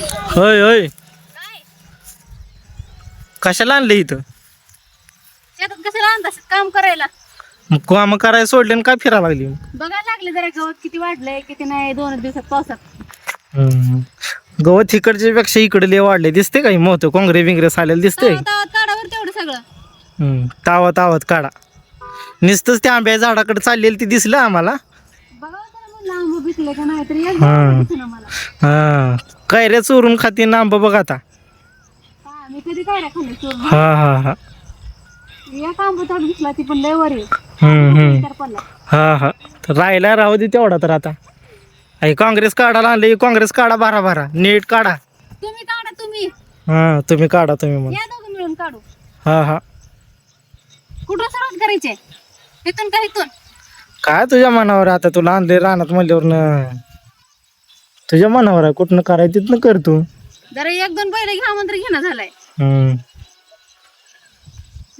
होय होय. कशाला आणले इथं? शेतात कशाला आणतात काम करायला. मग काम करायला सोडले आणि काय फिरायला लागली? बघायला लागले जरा गवत किती वाढलंय किती नाही दोन दिवसात पावसात. हम्म. गवत इकडच्या पेक्षा इकडे लय वाढले दिसते काही मोठं? कोंगरे बिंगरे आलेलं दिसते तावत तावत काढावर तेवढं सगळं. तावत तावत काढा. नुसतंच त्या आंब्या झाडाकडे चाललेलं ते दिसलं आम्हाला. का नाही तरी हा. हा. कैऱ्या चोरून खाती ना आंबा बघ आता. हा मी कधी काय खाल्लं चोरून? हा हा हा. एक आंबा ताट दिसला ती पण लय वर आहे हम्म हम्म. तर पडला. हा हा. तर राहिला राहू दे तेवढा तर आता. आई काँग्रेस काढायला आणले काँग्रेस काढा बारा बारा. नीट काढा. तुम्ही काढा तुम्ही. हा तुम्ही काढा तुम्ही मग या दोघं मिळून काढू. हा हा. कुठं सुरुवात करायची इथून का इथून? काय तुझ्या मनावर आता तुला आणले रानात म्हणल्यावर न तुझ्या मनावर आहे कुठनं करायचं तिथनं कर तू. जरा एक दोन पहिले घ्या मंत्र घेणं झालाय. हम्म.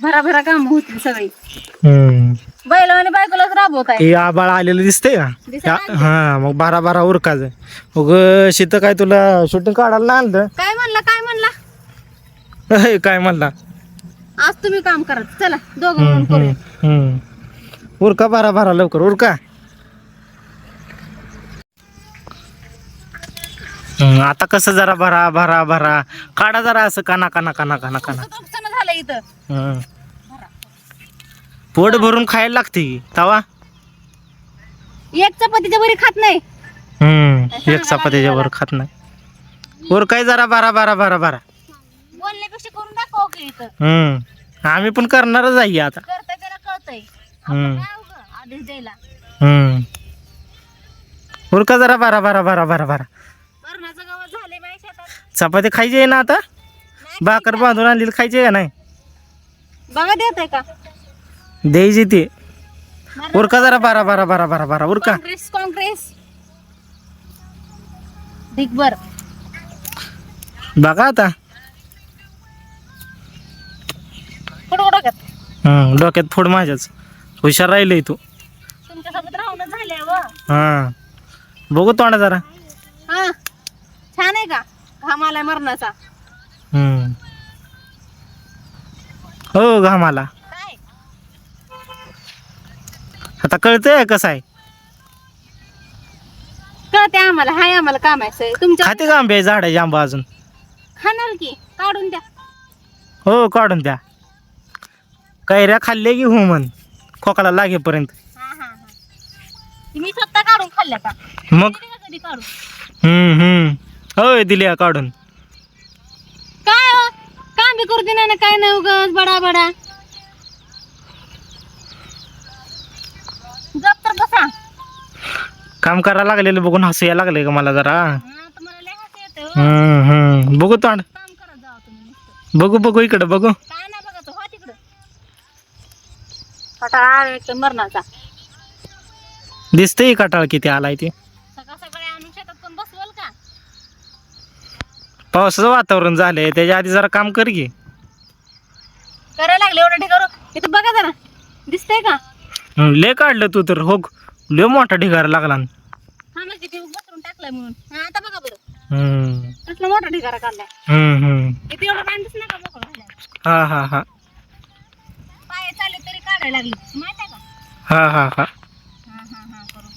भरा भरा काम होतील सगळी. हम्म. बैला आणि बायकोलाच राबवत आहे. आबाळ आलेलं दिसतंय का? दिसत या- हा मग बारा बारा उरकायचं. मग शीत काय तुला शूटिंग काढायला नाही आणलं? काय म्हणला काय म्हणला? अहे, काय म्हणला? आज तुम्ही काम करा. चला दोघं हम्म, मिळून करू हम्म, हम्म. उरका बारा बारा लवकर उरका. आता कसं जरा भरा भरा भरा. काढा जरा असं काना काना काना काना काना. झालं इथं. पोट भरून खायला लागते तवा. एक चपातीच्या बरी खात नाही. हम्म एक चपात्याच्या वर खात नाही. वर काय जरा बारा बारा बारा बारा. बोलण्यापेक्षा करून दाखव की इथं. हम्म आम्ही पण करणारच आहे आता. त्याला कळतंय. उगं आदेश द्यायला. हम्म. उरका जरा बारा बारा बारा बारा बारा मरणाचं गवत झाले बाई शेतात. चपाती खायची आहे ना आता? भाकर बांधून आणलेली खायची आहे का नाही? बघा देत आहे का? द्यायची ती. उरका जरा बारा बारा बारा बारा बारा उरका काँग्रेस काँग्रेस. बघा आता. कुठं कुठं करत हम्म डोक्यात फोड माझ्याच. हुशार राहिलंय तू. तुमच्यासोबत राहूनच व हा. बघू तोंडा जरा. हा. छान आहे का? घाम आलाय मरणाचा. हम्म. हो घामाला. काय? आता कळतंय कसं आहे? कळते आम्हाला. हाय आम्हाला काम आहे. तुमच्या खाते का आंबे झाडाचे आंबा अजून? खाणार की? काढून द्या. हो काढून द्या. कैऱ्या खाल्ले की हो म्हण खोकला लागेपर्यंत. हा हा हा. मी स्वतः काढून खाल्ल्या का? मग? दिली का कधी काढून? हम्म हम्म. होय दिल्या काढून. काय हो? काम बी करू देणार ना काय नाही उगाच बडा बडा. गप तर बसा. काम करायला लागलेलं बघून हसू यायला लागले का मला जरा. हा, तुम्हाला लय हसू येतं. हो. हम्म हम्म. बघू तोंड. काम करत जावा तुम्ही नुसतं. बघू बघू इकडं बघू. काय कटाळा एकदम मरणाचा. दिसतंय कटाळ किती आलाय ते. सकाळ सकाळी आणून शेतात पण बसवल का? पावसाचं वातावरण झालंय त्याच्या आधी जरा काम कर की. करायला लागले एवढं ठिकाण इथं बघा जरा. दिसतंय का? लय काढलं तू तर. हो लय मोठा ढिगारा लागला. हा टाकलाय म्हणून. हा आता बघा बरं. हम्म. कसला मोठा ढिगारा काढलाय. हम्म हम्म. किती एवढं पाणी दिसलं का मोकळं झालंय हा हा हा. काढायला लागली. माहीत आहे का? हा हा हा. हा हा हा करू.